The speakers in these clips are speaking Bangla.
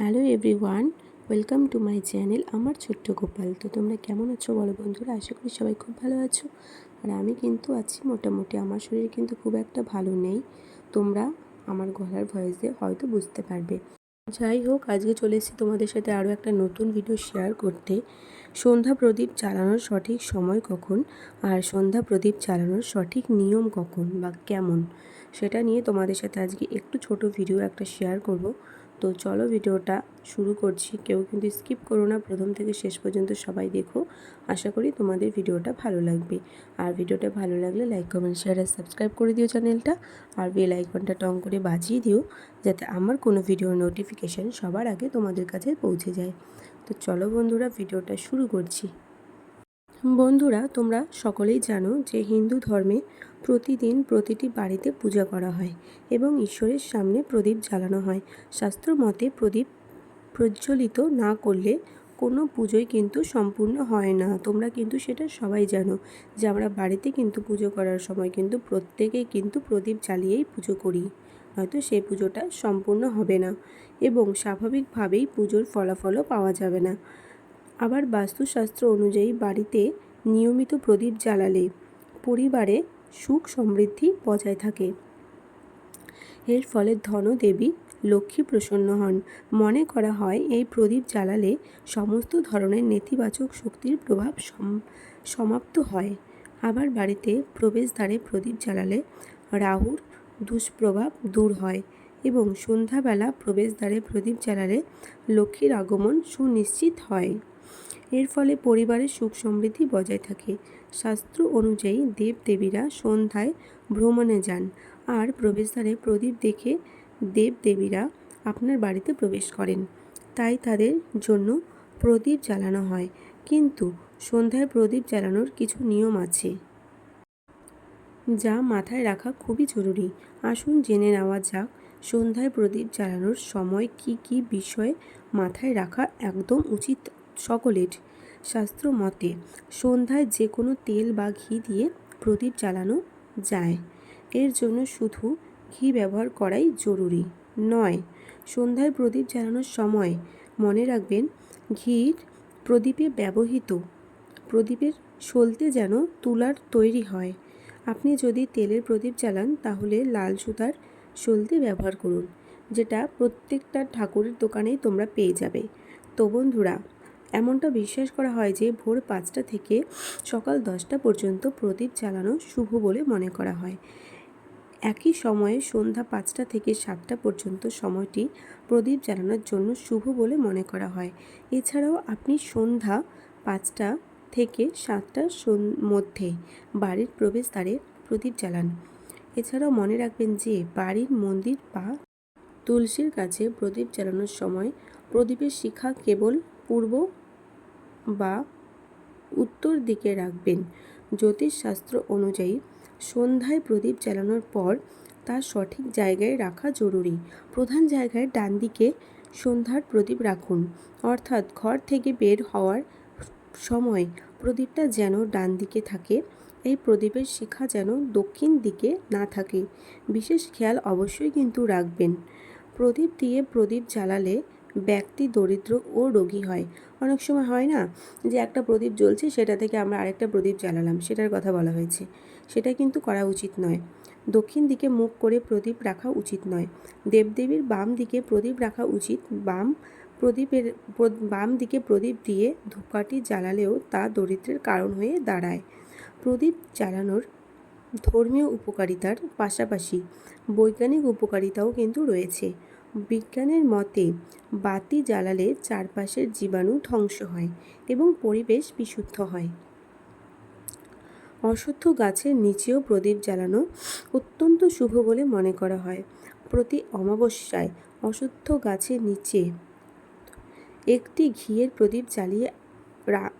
Hello everyone, welcome to my channel আমার ছোট্ট গোপাল। তো তোমরা কেমন আছো বলো বন্ধুরা? আশা করি সবাই খুব ভালো আছো। আর আমি কিন্তু আছি মোটামুটি, আমার শরীর কিন্তু খুব একটা ভালো নেই। তোমরা আমার গলার ভয়েসে হয়তো বুঝতে পারবে। যাই হোক, আজকে চলে এসেছি তোমাদের সাথে আরও একটা নতুন ভিডিও শেয়ার করতে। সন্ধ্যা প্রদীপ চালানোর সঠিক সময় কখন? আর সন্ধ্যা প্রদীপ চালানোর সঠিক নিয়ম কখন? বা কেমন? সেটা নিয়ে তোমাদের সাথে আজকে একটু ছোট ভিডিও একটা শেয়ার করব। তো চলো ভিডিওটা শুরু করছি। কেউ কিন্তু স্কিপ করো না। প্রথম থেকে শেষ পর্যন্ত সবাই দেখো। আশা করি তোমাদের ভিডিওটা ভালো লাগবে। আর ভিডিওটা ভালো লাগলে লাইক কমেন্ট শেয়ার আর সাবস্ক্রাইব করে দিও চ্যানেলটা। আর বেল আইকনটা টং করে বাজিয়ে দিও যাতে আমার কোনো ভিডিওর নোটিফিকেশান সবার আগে তোমাদের কাছে পৌঁছে যায়। তো চলো বন্ধুরা, ভিডিওটা শুরু করছি। বন্ধুরা, তোমরা সকলেই জানো যে হিন্দু ধর্মে প্রতিদিন প্রতিটি বাড়িতে পূজা করা হয় এবং ঈশ্বরের সামনে প্রদীপ জ্বালানো হয়। শাস্ত্র মতে প্রদীপ প্রজ্বলিত না করলে কোনো পুজোই কিন্তু সম্পূর্ণ হয় না। তোমরা কিন্তু সেটা সবাই জানো যে আমরা বাড়িতে কিন্তু পুজো করার সময় কিন্তু প্রত্যেকেই কিন্তু প্রদীপ জ্বালিয়েই পুজো করি। হয়তো সেই পুজোটা সম্পূর্ণ হবে না এবং স্বাভাবিকভাবেই পুজোর ফলাফলও পাওয়া যাবে না। আবার বাস্তুশাস্ত্র অনুযায়ী বাড়িতে নিয়মিত প্রদীপ জ্বালালে পরিবারে সুখ সমৃদ্ধি বজায় থাকে। এর ফলে ধনদেবী লক্ষ্মী প্রসন্ন হন। মনে করা হয়, এই প্রদীপ জ্বালালে সমস্ত ধরনের নেতিবাচক শক্তির প্রভাব সমাপ্ত হয়। আবার বাড়িতে প্রবেশদ্বারে প্রদীপ জ্বালালে রাহুর দুষ্প্রভাব দূর হয় এবং সন্ধ্যাবেলা প্রবেশদ্বারে প্রদীপ জ্বালালে লক্ষ্মীর আগমন সুনিশ্চিত হয়। এর ফলে পরিবারের সুখ সমৃদ্ধি বজায় থাকে। শাস্ত্র অনুযায়ী দেবদেবীরা সন্ধ্যায় ভ্রমণে যান আর প্রবেশদ্বারে প্রদীপ দেখে দেবদেবীরা আপনার বাড়িতে প্রবেশ করেন। তাই তাদের জন্য প্রদীপ জ্বালানো হয়। কিন্তু সন্ধ্যায় প্রদীপ জ্বালানোর কিছু নিয়ম আছে যা মাথায় রাখা খুবই জরুরি। আসুন জেনে নেওয়া যাক সন্ধ্যায় প্রদীপ জ্বালানোর সময় কি কি বিষয় মাথায় রাখা একদম উচিত সকলের শাস্ত্র মতে সন্ধ্যায় যে কোনো তেল বা ঘি দিয়ে প্রদীপ জ্বালানো যায়। এর জন্য শুধু ঘি ব্যবহার করাই জরুরি। নয়, সন্ধ্যায় প্রদীপ জ্বালানোর সময় মনে রাখবেন ঘির প্রদীপে ব্যবহৃত প্রদীপের সলতে যেন তুলার তৈরি হয়। আপনি যদি তেলের প্রদীপ জ্বালান তাহলে লাল সুতার সলতে ব্যবহার করুন, যেটা প্রত্যেকটা ঠাকুরের দোকানেই তোমরা পেয়ে যাবে। তো বন্ধুরা এমনটা বিশ্বাস করা হয় যে ভোর পাঁচটা থেকে সকাল দশটা পর্যন্ত প্রদীপ জ্বালানো শুভ বলে মনে করা হয়। একই সময়ে সন্ধ্যা পাঁচটা থেকে সাতটা পর্যন্ত সময়টি প্রদীপ জ্বালানোর জন্য শুভ বলে মনে করা হয়। এছাড়াও আপনি সন্ধ্যা পাঁচটা থেকে সাতটার মধ্যে বাড়ির প্রবেশদ্বারে প্রদীপ জ্বালান। এছাড়াও মনে রাখবেন যে বাড়ির মন্দির বা তুলসীর কাছে প্রদীপ জ্বালানোর সময় প্রদীপের শিখা কেবল পূর্ব বা উত্তর দিকে রাখবেন। জ্যোতিষশাস্ত্র অনুযায়ী সন্ধ্যায় প্রদীপ জ্বালানোর পর তা সঠিক জায়গায় রাখা জরুরি। প্রধান জায়গায় ডান দিকে সন্ধ্যার প্রদীপ রাখুন। অর্থাৎ ঘর থেকে বের হওয়ার সময় প্রদীপটা যেন ডান দিকে থাকে, এই প্রদীপের শিখা যেন দক্ষিণ দিকে না থাকে। বিশেষ খেয়াল অবশ্যই কিন্তু রাখবেন। প্রদীপ দিয়ে প্রদীপ জ্বালালে ব্যক্তি দরিদ্র ও রোগী হয়। অনেক সময় হয় না যে একটা প্রদীপ জ্বলছে, সেটা থেকে আমরা আরেকটা প্রদীপ জ্বালালাম, সেটার কথা বলা হয়েছে। সেটা কিন্তু করা উচিত নয়। দক্ষিণ দিকে মুখ করে প্রদীপ রাখা উচিত নয়। দেবদেবীর বাম দিকে প্রদীপ রাখা উচিত। বাম প্রদীপের বাম দিকে প্রদীপ দিয়ে ধূপকাঠি জ্বালালেও তা দরিদ্রের কারণ হয়ে দাঁড়ায়। প্রদীপ জ্বালানোর ধর্মীয় উপকারিতার পাশাপাশি বৈজ্ঞানিক উপকারিতাও কিন্তু রয়েছে। বিজ্ঞানের মতে, বাতি জ্বালালে চারপাশের জীবাণু ধ্বংস হয় এবং পরিবেশ বিশুদ্ধ হয়। অশ্বত্থ গাছের নিচেও প্রদীপ জ্বালানো অত্যন্ত শুভ বলে মনে করা হয়। প্রতি অমাবস্যায় অশ্বত্থ গাছের নিচে একটি ঘিয়ের প্রদীপ জ্বালিয়ে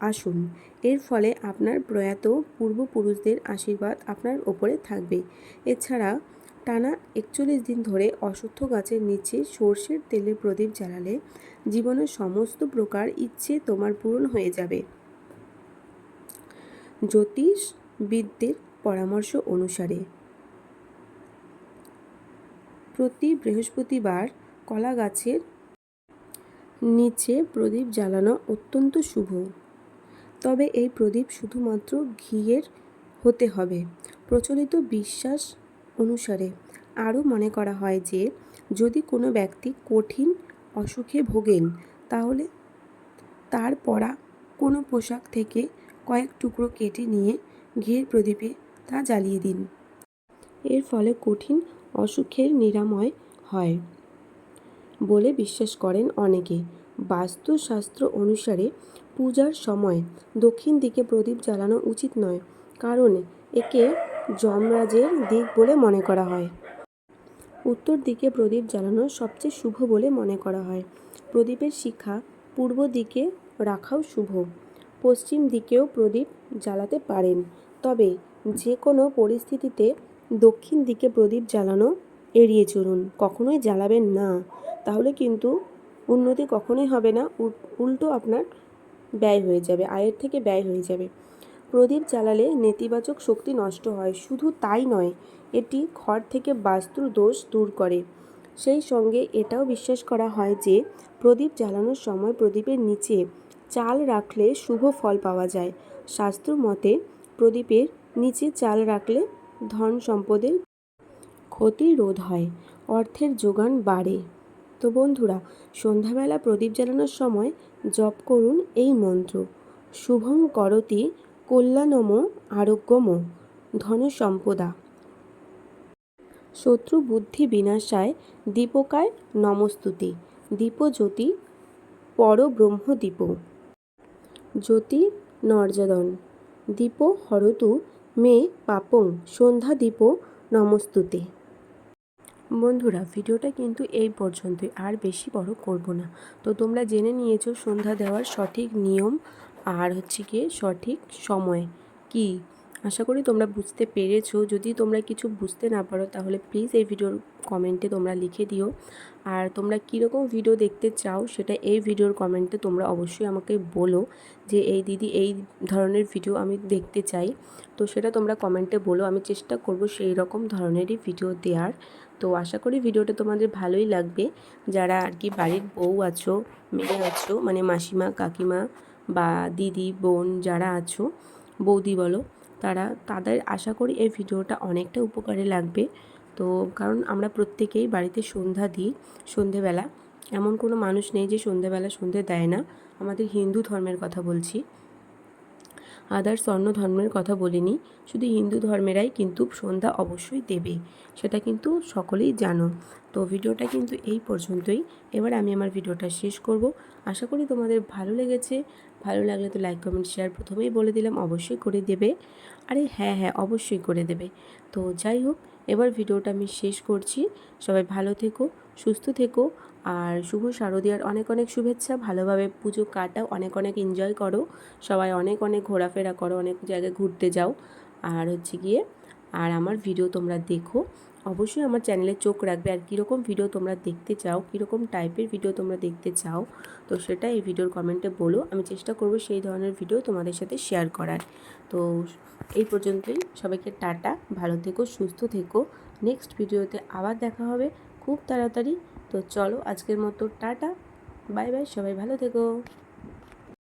আসুন। এর ফলে আপনার প্রয়াত পূর্বপুরুষদের আশীর্বাদ আপনার ওপরে থাকবে। এছাড়া টানা একচল্লিশ দিন ধরে অশ্বত্থ গাছের নিচে সর্ষের তেলের প্রদীপ জ্বালালে জীবনের সমস্ত প্রকার ইচ্ছে তোমার পূরণ হয়ে যাবে। জ্যোতিষবিদদের পরামর্শ অনুসারে প্রতি বৃহস্পতিবার কলা গাছের নিচে প্রদীপ জ্বালানো অত্যন্ত শুভ। তবে এই প্রদীপ শুধুমাত্র ঘিয়ের হতে হবে। প্রচলিত বিশ্বাস অনুসারে আরও মনে করা হয় যে, যদি কোনো ব্যক্তি কঠিন অসুখে ভোগেন, তাহলে তার পরা কোনো পোশাক থেকে কয়েক টুকরো কেটে নিয়ে ঘিয়ের প্রদীপে তা জ্বালিয়ে দিন। এর ফলে কঠিন অসুখের নিরাময় হয় বলে বিশ্বাস করেন অনেকে। বাস্তুশাস্ত্র অনুসারে পূজার সময় দক্ষিণ দিকে প্রদীপ জ্বালানো উচিত নয়, কারণ একে যমরাজের দিক বলে মনে করা হয়। উত্তর দিকে প্রদীপ জ্বালানো সবচেয়ে শুভ বলে মনে করা হয়। প্রদীপের শিখা পূর্ব দিকে রাখাও শুভ। পশ্চিম দিকেও প্রদীপ জ্বালাতে পারেন। তবে যে কোনো পরিস্থিতিতে দক্ষিণ দিকে প্রদীপ জ্বালানো এড়িয়ে চলুন। কখনোই জ্বালাবেন না। তাহলে কিন্তু উন্নতি কখনোই হবে না। উল্টো আপনার ব্যয় হয়ে যাবে। আয়ের থেকে ব্যয় হয়ে যাবে। প্রদীপ জ্বালালে নেতিবাচক শক্তি নষ্ট হয়, শুধু তাই নয়, এটি ঘর থেকে বাস্তুর দোষ দূর করে। সেই সঙ্গে এটাও বিশ্বাস করা হয় যে, প্রদীপ জ্বালানোর সময় প্রদীপের নিচে চাল রাখলে শুভ ফল পাওয়া যায়। শাস্ত্র মতে, প্রদীপের নিচে চাল রাখলে ধন সম্পদের ক্ষতি রোধ হয়, অর্থের যোগান বাড়ে। তো বন্ধুরা, সন্ধ্যাবেলা প্রদীপ জ্বালানোর সময় জপ করুন এই মন্ত্র। শুভম করতি কল্যাণম, আরোগ্যম ধন সম্পদা শত্রু বুদ্ধি বিনাশায় দীপকায় নমস্তুতি, দীপজ্যোতি পরব্রহ্মদীপ। জ্যোতি নর্যাদন, দীপ হরতু মে পাপং, সন্ধ্যা দীপ নমস্তুতে। বন্ধুরা, ভিডিওটা কিন্তু এই পর্যন্তই, আর বেশি বড় করব না। তো তোমরা জেনে নিয়েছো, সন্ধ্যা দেওয়ার সঠিক নিয়ম আর হচ্ছে গিয়ে সঠিক সময় কি? আশা করি তোমরা বুঝতে পেরেছ। যদি তোমরা কিছু বুঝতে না পারো, তাহলে প্লিজ এই ভিডিওর কমেন্টে তোমরা লিখে দিও। আর তোমরা কীরকম ভিডিও দেখতে চাও, সেটা এই ভিডিওর কমেন্টে তোমরা অবশ্যই আমাকে বলো যে, এই দিদি, এই ধরনের ভিডিও আমি দেখতে চাই। তো সেটা তোমরা কমেন্টে বলো। আমি চেষ্টা করব সেই রকম ধরনেরই ভিডিও দেওয়ার তো আশা করি ভিডিওটা তোমাদের ভালোই লাগবে। যারা আর কি বাড়ির বউ আছো, মেয়ে আছো মানে মাসিমা, কাকিমা বা দিদি, বোন যারা আছো, বৌদি বলো, তারা, তাদের আশা করি এই ভিডিওটা অনেকটা উপকারে লাগবে। তো কারণ আমরা প্রত্যেকেই বাড়িতে সন্ধ্যা দিই, সন্ধেবেলা। এমন কোনো মানুষ নেই যে সন্ধেবেলা সন্ধে দেয় না। আমাদের হিন্দু ধর্মের কথা বলছি। আদার্স অন্য ধর্মের কথা বলিনি। শুধু হিন্দু ধর্মেরাই কিন্তু সন্ধ্যা অবশ্যই দেবে। সেটা কিন্তু সকলেই জানো। তো ভিডিওটা কিন্তু এই পর্যন্তই। এবার আমি আমার ভিডিওটা শেষ করব। আশা করি তোমাদের ভালো লেগেছে। ভালো লাগলে তো লাইক কমেন্ট শেয়ার প্রথমেই বলে দিলাম, অবশ্যই করে দেবে। আরে হ্যাঁ হ্যাঁ অবশ্যই করে দেবে। তো যাই হোক, এবার ভিডিওটা আমি শেষ করছি। সবাই ভালো থেকো, সুস্থ থেকো, আর শুভ শারদীয়ার অনেক অনেক শুভেচ্ছা, ভালোভাবে পুজো কাটাও, অনেক অনেক এনজয় করো। সবাই অনেক অনেক ঘোরাফেরা করো, অনেক জায়গায় ঘুরতে যাও। আর হচ্ছে গিয়ে, আর আমার ভিডিও তোমরা দেখো। অবশ্যই আমার চ্যানেলে চোখ রাখবে। আর কীরকম ভিডিও তোমরা দেখতে চাও, কীরকম টাইপের ভিডিও তোমরা দেখতে চাও, তো সেটা এই ভিডিওর কমেন্টে বলো। আমি চেষ্টা করব সেই ধরনের ভিডিও তোমাদের সাথে শেয়ার করার। তো এই পর্যন্তই। সবাইকে টাটা, ভালো থেকো, সুস্থ থেকো। নেক্সট ভিডিওতে আবার দেখা হবে খুব তাড়াতাড়ি। তো চলো আজকের মতো টাটা। বাই বাই সবাই ভালো থেকো।